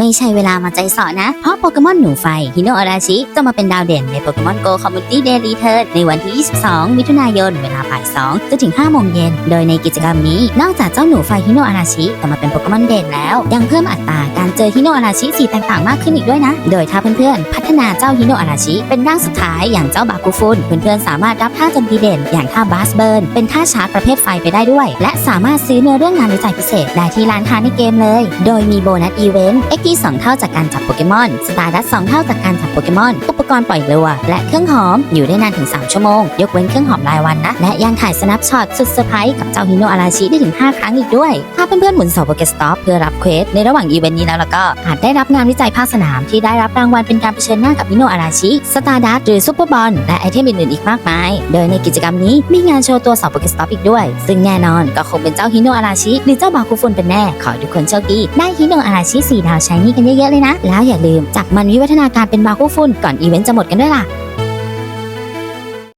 ไม่ใช่เวลามาใจสอนะ เพราะโปเกมอนหนูไฟฮิโนอาราชิจะมาเป็นดาวเด่นในโปเกมอนโกคอมมูนิตี้เดลีเทิร์ในวันที่ 22 มิถุนายน เวลาบ่าย2จนถึง 5 โมงเย็น โดยในกิจกรรมนี้นอกจากเจ้าหนูไฟฮิโนอาราชิจะมาเป็นโปเกมอนเด่นแล้ว ยังเพิ่มอัตราการเจอฮิโนอาราชิสีต่างๆมากขึ้นอีกด้วยนะ โดยถ้าเพื่อนๆพัฒนาเจ้าฮิโนอาราชิเป็นร่างสุดท้ายอย่างเจ้าบาคุฟุนเพื่อนๆสามารถรับท่าโจมตีเด่น อย่างท่าบาสเบิร์นเป็นท่าชาร์จประเภทไฟไปได้ด้วย และสามารถซื้อเนื้อเรื่องงานวิจัยพิเศษได้ที่ร้านค้าในเกมเลย โดยมีโบนัสอีเวนต์ XP 2เท่าจากการจับโปเกมอนสตาร์ดัส2เท่าจากการจับโปเกมอนตุ กรณ์ปล่อยเรัวและเครื่องหอมอยู่ได้นานถึง 3 ชั่วโมง ยกเว้นเครื่องหอมรายวันนะ และยังถ่ายสแนปช็อตสุดเซอร์ไพรส์กับเจ้าฮิโนอาราชิได้ถึง 5 ครั้งอีกด้วย ถ้าเพื่อนๆหมุนเสาโปเกสต็อปเพื่อรับเควสในระหว่างอีเวนต์นี้แล้วแล้วก็อาจได้รับงานวิจัยภาคสนามที่ได้รับรางวัลเป็นการเผชิญหน้ากับฮิโนอาราชิสตาร์ดัสหรือซูเปอร์บอลและไอเทมอื่นๆอีกมากมาย โดยในกิจกรรมนี้มีงานโชว์ตัวเสาโปเกสต็อปอีกด้วย ซึ่งแน่นอนก็คงเป็นเจ้าฮิโนอาราชิหรือเจ้าบาคุฟุนเป็นแน่ขอทุกคนโชคดีได้ฮิโนอาราชิสีดาวชายนี่กันเยอะๆเลยนะแล้วอย่าลืมจับมันวิวัฒนาการเป็นบาคุฟุนก่อนอีเวนต์จะหมดกันด้วยล่ะ